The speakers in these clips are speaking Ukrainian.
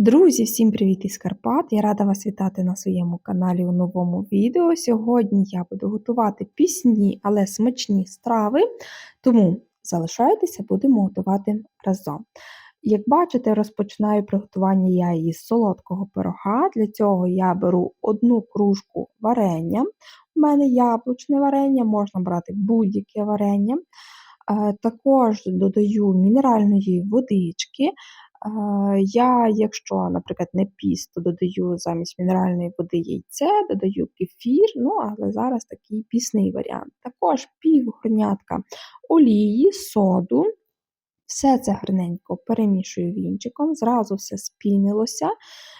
Друзі, всім привіт із Карпат! Я рада вас вітати на своєму каналі у новому відео. Сьогодні я буду готувати пісні, але смачні страви, тому залишайтеся, будемо готувати разом. Як бачите, розпочинаю приготування я із солодкого пирога. Для цього я беру одну кружку варення. У мене яблучне варення, можна брати будь-яке варення. Е, також додаю мінеральної водички. Я, якщо, наприклад, не піст, то додаю замість мінеральної води яйце, додаю кефір, ну, але зараз такий пісний варіант. Також пів горнятка олії, соду. Все це гарненько перемішую вінчиком, зразу все спінилося,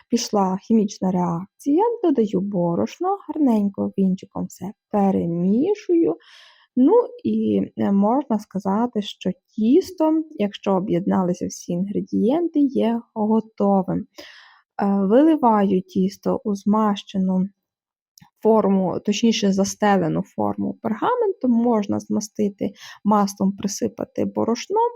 пішла хімічна реакція, додаю борошно, гарненько вінчиком все перемішую. Ну і е, можна сказати, що тісто, якщо об'єдналися всі інгредієнти, є готовим. Е, виливаю тісто у змащену форму, точніше, застелену форму пергаменту, можна змастити маслом, присипати борошном.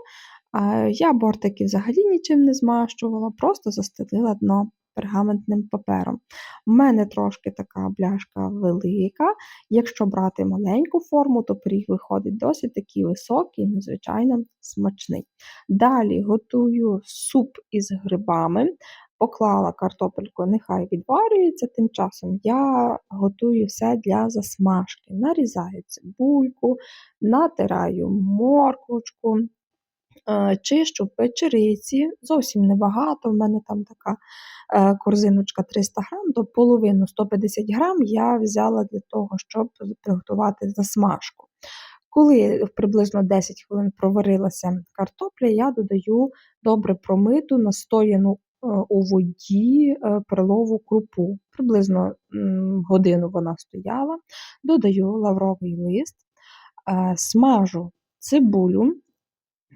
Я бортики взагалі нічим не змащувала, просто застелила дно пергаментним папером. У мене трошки така бляшка велика. Якщо брати маленьку форму, то пиріг виходить досить такий високий, надзвичайно смачний. Далі готую суп із грибами. Поклала картопельку, нехай відварюється, тим часом я готую все для засмажки. Нарізаю цибульку, натираю морквочку, чищу печериці, зовсім небагато, в мене там така е, корзиночка 300 грам, то половину 150 грам я взяла для того, щоб приготувати засмажку. Коли приблизно 10 хвилин проварилася картопля, я додаю добре промиту, настояну е, у воді перлову крупу. Приблизно годину вона стояла, додаю лавровий лист, смажу цибулю.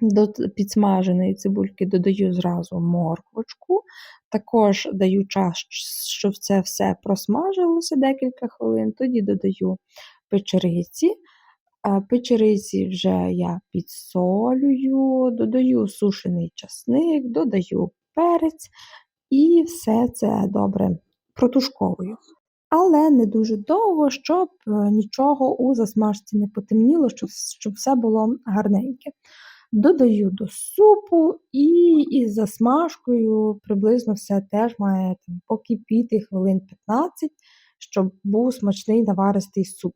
До підсмаженої цибульки додаю зразу морквочку, також даю час, щоб це все просмажилося декілька хвилин, тоді додаю печериці. Печериці вже я підсолюю, додаю сушений часник, додаю перець і все це добре протушковую. Але не дуже довго, щоб е, нічого у засмажці не потемніло, щоб все було гарненьке. Додаю до супу і із засмажкою приблизно все теж має там, покипіти хвилин 15, щоб був смачний наваристий суп.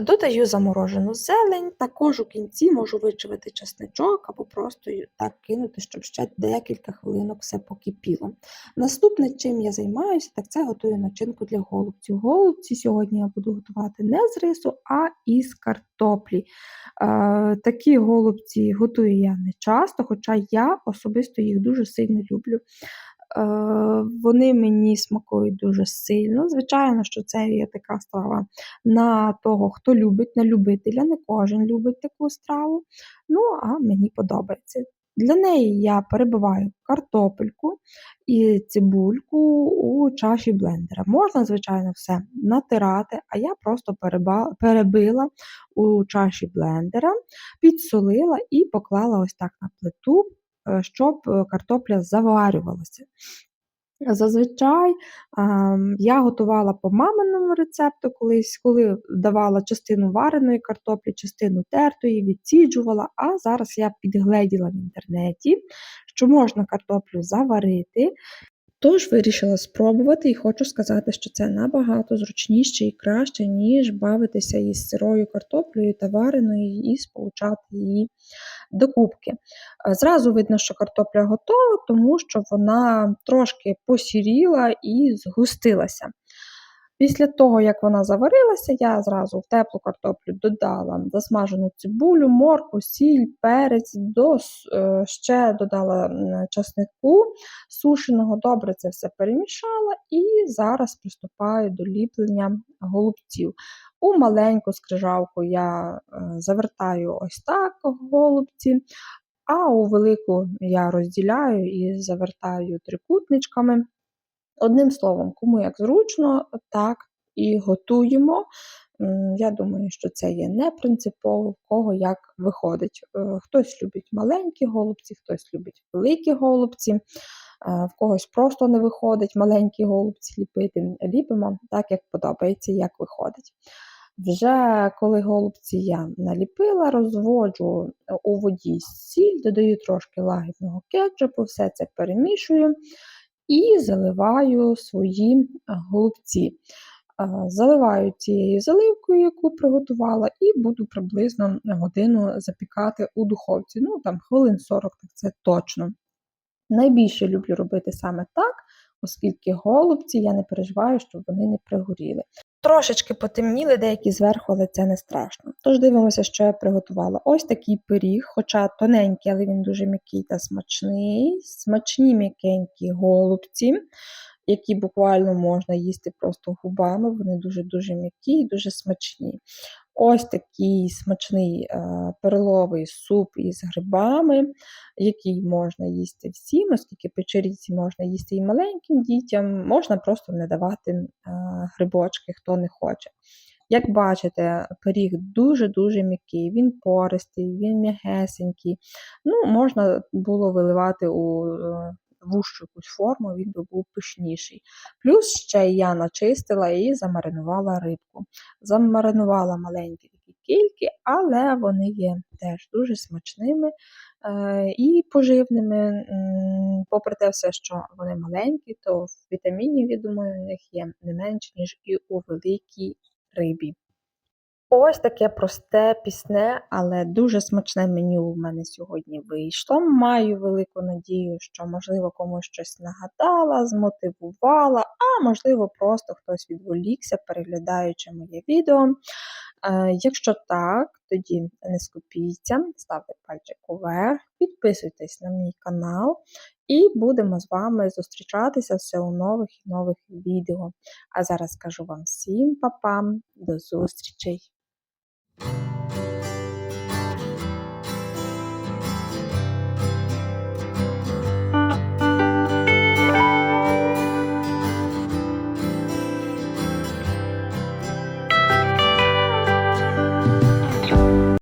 Додаю заморожену зелень, також у кінці можу вичавити чесничок або просто так кинути, щоб ще декілька хвилинок все покипіло. Наступне, чим я займаюся, так це готую начинку для голубців. Голубці сьогодні я буду готувати не з рису, а із картоплі. Е, Такі голубці готую я не часто, хоча я особисто їх дуже сильно люблю. Е, вони мені смакують дуже сильно. Звичайно, що це є така страва на того, хто любить, на любителя, не кожен любить таку страву. Ну, а мені подобається. Для неї я перебиваю картопельку і цибульку у чаші блендера. Можна, звичайно, все натирати, а я просто перебила у чаші блендера, підсолила і поклала ось так на плиту щоб е, картопля заварювалася. Зазвичай я готувала по маминому рецепту колись, коли давала частину вареної картоплі, частину тертої, відсіджувала, а зараз я підгледіла в інтернеті, що можна картоплю заварити Тож вирішила спробувати і хочу сказати, що це набагато зручніше і краще, ніж бавитися із сирою картоплею та вареною і сполучати її до кубки. Зразу видно, що картопля готова, тому що вона трошки посіріла і згустилася. Після того, як вона заварилася, я зразу в теплу картоплю додала засмажену цибулю, морку, сіль, перець, до, е, ще додала часнику сушеного, добре це все перемішала і зараз приступаю до ліплення голубців. У маленьку скрижавку я е, завертаю ось так голубці, а у велику я розділяю і завертаю трикутничками. Одним словом, кому як зручно, так і готуємо. Я думаю, що це є не принципово, в кого як виходить. Е, хтось любить маленькі голубці, хтось любить великі голубці. в когось просто не виходить маленькі голубці ліпити. Ліпимо так, як подобається, як виходить. Вже коли голубці я наліпила, розводжу у воді сіль, додаю трошки лагідного кетчупу, все це перемішую і заливаю свої голубці. Заливаю цією заливкою, яку приготувала, і буду приблизно годину запікати у духовці. Ну, там хвилин 40, так це точно. Найбільше люблю робити саме так, оскільки голубці я не переживаю, щоб вони не пригоріли. Трошечки потемніли, деякі зверху, але це не страшно. Тож дивимося, що я приготувала. Ось такий пиріг, хоча тоненький, але він дуже м'який та смачний. Смачні м'якенькі голубці, які буквально можна їсти просто губами. Вони дуже-дуже м'які і дуже смачні. Ось такий смачний е, переловий суп із грибами, який можна їсти всім, оскільки печеріці можна їсти і маленьким дітям, можна просто не давати е, грибочки, хто не хоче. Як бачите, пиріг дуже-дуже м'який, він пористий, він м'ягесенький. Ну, Можна було виливати у е, вущу якусь форму, він би був пишніший. Плюс ще я начистила і замаринувала рибку. Замаринувала маленькі такі кільки, але вони є теж дуже смачними е, і поживними. Попри те, все, що вони маленькі, то вітамінів, я думаю, у них є не менше, ніж і у великій рибі. Ось таке просте, пісне, але дуже смачне меню в мене сьогодні вийшло. Маю велику надію, що, можливо, комусь щось нагадала, змотивувала, а можливо, просто хтось відволікся, переглядаючи моє відео. Е, якщо так, тоді не скупіться, ставте пальчик уверх, підписуйтесь на мій канал, і будемо з вами зустрічатися все у нових і нових відео. А зараз кажу вам всім папам, до зустрічей! Música